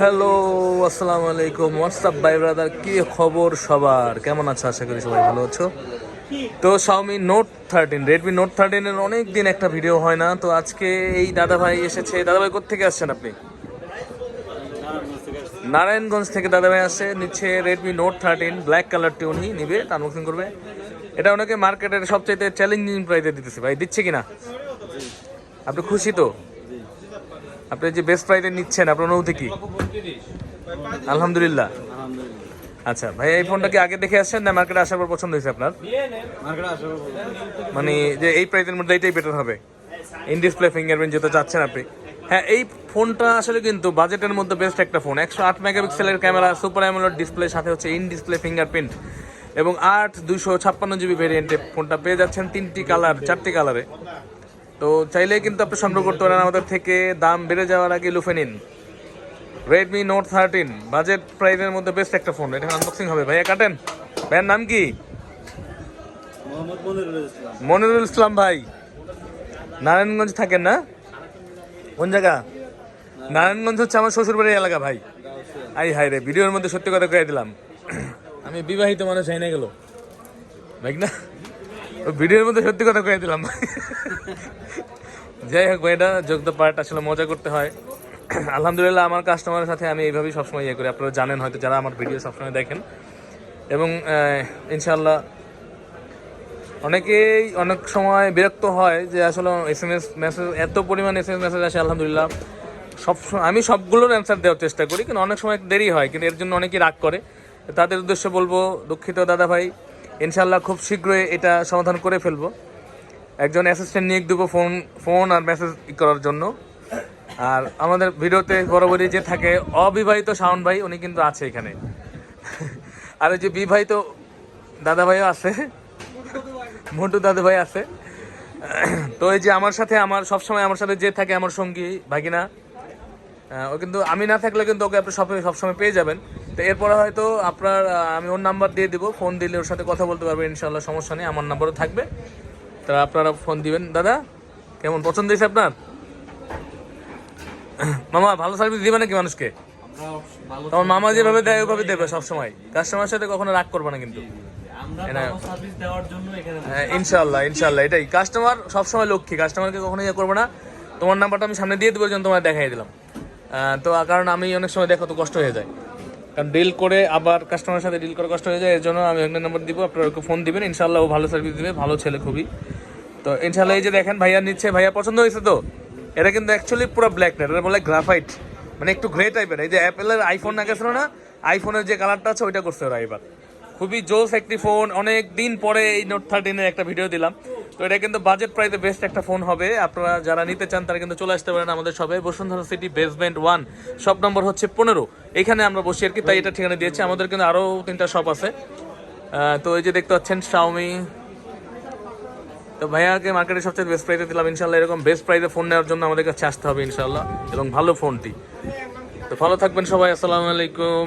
Hello আসসালামু আলাইকুম। WhatsApp by brother কি খবর সবার? কেমন আছো? আশা করি সবাই ভালো আছো। তো Xiaomi note thirteen Redmi note থার্টিনের অনেক দিন একটা ভিডিও হয় না। তো আজকে এই দাদা ভাই এসেছে। দাদা ভাই কোথেকে আসছেন আপনি? নারায়ণগঞ্জ থেকে দাদা ভাই আসে। নিচ্ছে রেডমি নোট থার্টিন ব্ল্যাক কালারটি উনি নিবে আনবক্সিং করবে। এটা ওনাকে মার্কেটের সবচাইতে চ্যালেঞ্জিং প্রাইসে দিতেছে। ভাই, দিচ্ছে কিনা? আপনি খুশি তো? আপনি যে বেস্ট প্রাইসে নিচ্ছেন আপনার অনুভূতি কি? আলহামদুলিল্লাহ। আচ্ছা ভাই এই ফোনটা কি আগে দেখে আসছেন না মার্কেটে আসার পর পছন্দ হয়েছে আপনার? মানে যে এই প্রাইজের মধ্যে এইটাই বেটার হবে। ইন ডিসপ্লে ফিঙ্গারপ্রিন্ট যেটা চাচ্ছেন আপনি। হ্যাঁ এই ফোনটা আসলে কিন্তু বাজেটের মধ্যে বেস্ট একটা ফোন একশো আট মেগাপিক্সেলের ক্যামেরা সুপার অ্যামোলেড ডিসপ্লে সাথে হচ্ছে ইন ডিসপ্লে ফিঙ্গারপ্রিন্ট এবং আট দুশো ছাপ্পান্ন জিবি ভেরিয়েন্টে ফোনটা পেয়ে যাচ্ছেন তিনটি কালার চারটি কালারে তো চাইলেই কিন্তু আপনি সংগ্রহ করতে পারেন। আমাদের থেকে দাম বেড়ে যাওয়ার আগে লুফে নিন রেডমি নোট থার্টিন বাজেট প্রাইসের মধ্যে বেস্ট একটা ফোন এটা আনবক্সিং হবে। ভাইয়া কাটেন। ভাইয়ের নাম কি? মনিরুল ইসলাম। ভাই। নারায়ণগঞ্জ থাকেন না? কোন জায়গা? নারায়ণগঞ্জ হচ্ছে আমার শ্বশুরবাড়ির এলাকা ভাই। আই হাই রে ভিডিওর মধ্যে সত্যি কথা কয়ে দিলাম। আমি বিবাহিত মানুষ হাই না গেল। ভাই না? ভিডিওর মধ্যে সত্যি কথা কয়ে দিলাম। যাই হোক ভাই এটা যোগ্য পার্ট আসলে মজা করতে হয়। আলহামদুলিল্লাহ আমার কাস্টমারের সাথে আমি এইভাবেই সবসময় ইয়ে করি। আপনারা জানেন হয়তো যারা আমার ভিডিও সবসময় দেখেন। এবং ইনশাল্লাহ অনেকেই অনেক সময় বিরক্ত হয় যে আসলে এস এম এস মেসেজ এত পরিমাণ এস এম এস মেসেজ আসে, আলহামদুলিল্লাহ। সব আমি সবগুলোর অ্যান্সার দেওয়ার চেষ্টা করি, কিন্তু অনেক সময় দেরি হয়, কিন্তু এর জন্য অনেকেই রাগ করে। তাদের উদ্দেশ্যে বলব, দুঃখিত দাদা ভাই। ইনশাল্লাহ খুব শীঘ্রই এটা সমাধান করে ফেলব। একজন অ্যাসিস্ট্যান্ট নিয়োগ দেবো ফোন ফোন আর মেসেজ করার জন্য। আর আমাদের ভিডিওতে বরাবরই যে থাকে অবিবাহিত শাওন ভাই, উনি কিন্তু আছে এখানে। আর ওই যে বিবাহিত দাদা ভাইও আছে। মোটু দাদু ভাই আছে। তো এই যে আমার সাথে আমার, সবসময় আমার সাথে যে থাকে আমার সঙ্গী ভাগিনা ও কিন্তু, আমি না থাকলে কিন্তু ওকে আপনি সব, সবসময় পেয়ে যাবেন। তো এরপরে হয়তো আপনার আমি ওর নাম্বার দিয়ে দিব ফোন দিলে ওর সাথে কথা বলতে পারবেন ইনশাল্লাহ সমস্যা নেই আমার নাম্বারও থাকবে। তা আপনারা ফোন দিবেন। দাদা কেমন পছন্দ হয়েছে আপনার? মামা ভালো সার্ভিস দিবে নাকি মানুষকে? তোমার মামা যেভাবে দেয় ওইভাবে দেবে সবসময়। কাস্টমার সাথে কখনো রাগ করবে না কিন্তু। হ্যাঁ ইনশাল্লাহ ইনশাল্লাহ এটাই। কাস্টমার সবসময় লক্ষ্মী কাস্টমারকে কখনো ইয়ে করব না। তোমার নাম্বারটা আমি সামনে দিয়ে দেবো যেন তোমার দেখাই দিলাম। তো কারণ আমি অনেক সময় দেখো তো কষ্ট হয়ে যায়। কারণ ডিল করে আবার কাস্টমারের সাথে ডিল করে কষ্ট হয়ে যায় এর জন্য আমি একটা নাম্বার দিব, আপনার ওকে ফোন দিবেন ইনশাল্লাহ ও ভালো সার্ভিস দিবে, ভালো ছেলে খুবই। তো ইনশাল্লাহ এই যে দেখেন, ভাইয়া নিচ্ছে, ভাইয়া পছন্দ হয়েছে তো? এটা কিন্তু অ্যাকচুয়ালি পুরো ব্ল্যাক না এটা বলে গ্রাফাইট মানে একটু গ্রে টাইপের এই যে অ্যাপেলের আইফোন না গেছিল না আইফোনের যে কালারটা আছে, ওইটা করছে ওরা এবার। খুবই জোস একটি ফোন অনেক দিন পরে এই নোট থার্টিনের একটা ভিডিও দিলাম। তো এটা কিন্তু বাজেট প্রাইসে বেস্ট একটা ফোন হবে। আপনারা যারা নিতে চান, তারা কিন্তু চলে আসতে পারেন আমাদের সবাই Bashundhara city basement one shop number হচ্ছে পনেরো। এখানে আমরা বসি আর কি, তাই এটা ঠিকানা দিয়েছি। আমাদের কিন্তু আরও তিনটা শপ আছে। তো এই যে দেখতে পাচ্ছেন শাওমি তো ভাইয়াকে মার্কেটে সবচেয়ে বেস্ট প্রাইসে দিলাম। ইনশাল্লাহ এরকম বেস্ট প্রাইসে ফোন নেওয়ার জন্য আমাদের কাছে আসতে হবে ইনশাল্লাহ এবং ভালো ফোনটি তো ভালো থাকবেন সবাই, আসসালামু আলাইকুম।